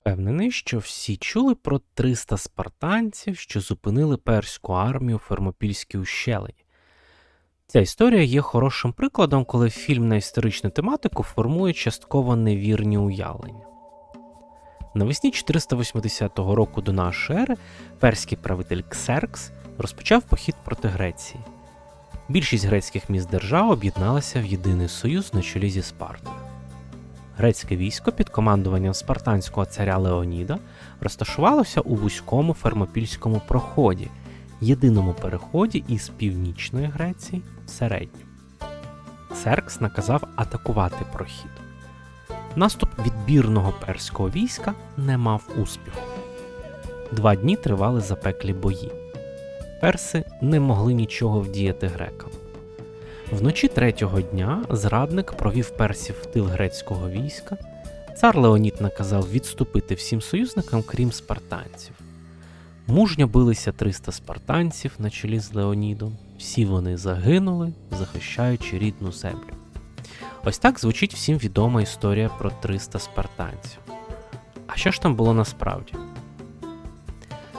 Впевнений, що всі чули про 300 спартанців, що зупинили перську армію у Фермопільській ущелині. Ця історія є хорошим прикладом, коли фільм на історичну тематику формує частково невірні уявлення. Навесні 480 року до нашої ери перський правитель Ксеркс розпочав похід проти Греції. Більшість грецьких міст держав об'єдналася в єдиний союз на чолі зі Спартою. Грецьке військо під командуванням спартанського царя Леоніда розташувалося у вузькому фермопільському проході, єдиному переході із північної Греції в середню. Серкс наказав атакувати прохід. Наступ відбірного перського війська не мав успіху. Два дні тривали запеклі бої. Перси не могли нічого вдіяти грекам. Вночі третього дня зрадник провів персів в тил грецького війська. Цар Леонід наказав відступити всім союзникам, крім спартанців. Мужньо билися 300 спартанців на чолі з Леонідом. Всі вони загинули, захищаючи рідну землю. Ось так звучить всім відома історія про 300 спартанців. А що ж там було насправді?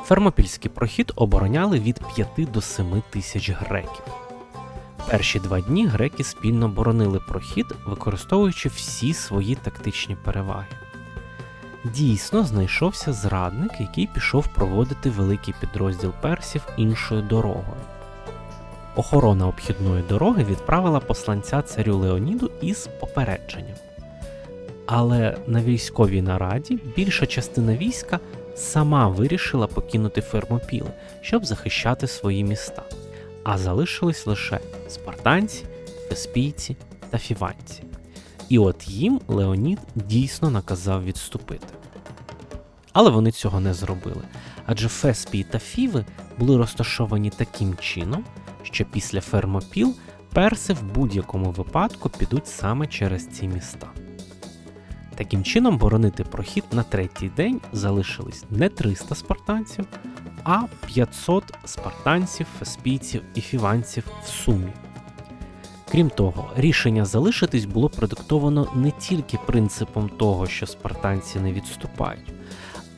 Фермопільський прохід обороняли від 5 до 7 тисяч греків. Перші два дні греки спільно боронили прохід, використовуючи всі свої тактичні переваги. Дійсно, знайшовся зрадник, який пішов проводити великий підрозділ персів іншою дорогою. Охорона обхідної дороги відправила посланця царю Леоніду із попередженням. Але на військовій нараді більша частина війська сама вирішила покинути Фермопіл, щоб захищати свої міста, а залишились лише спартанці, феспійці та фіванці. І от їм Леонід дійсно наказав відступити. Але вони цього не зробили, адже Феспій та Фіви були розташовані таким чином, що після Фермопіл перси в будь-якому випадку підуть саме через ці міста. Таким чином, боронити прохід на третій день залишились не 300 спартанців, а 500 спартанців, феспійців і фіванців в сумі. Крім того, рішення залишитись було продиктовано не тільки принципом того, що спартанці не відступають,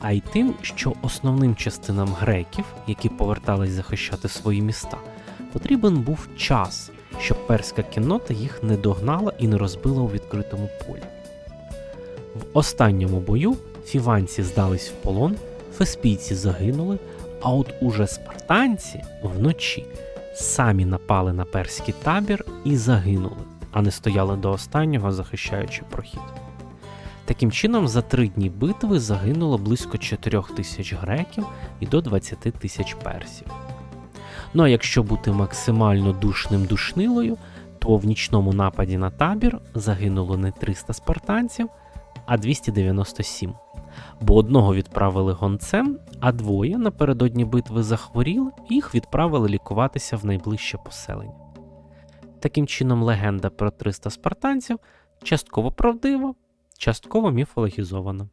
а й тим, що основним частинам греків, які повертались захищати свої міста, потрібен був час, щоб перська кіннота їх не догнала і не розбила у відкритому полі. В останньому бою фіванці здались в полон, феспійці загинули, а от уже спартанці вночі самі напали на перський табір і загинули, а не стояли до останнього, захищаючи прохід. Таким чином, за три дні битви загинуло близько 4 тисяч греків і до 20 тисяч персів. Ну а якщо бути максимально душним душнилою, то в нічному нападі на табір загинуло не 300 спартанців, а 297. Бо одного відправили гонцем, а двоє напередодні битви захворіли і їх відправили лікуватися в найближче поселення. Таким чином, легенда про 300 спартанців частково правдива, частково міфологізована.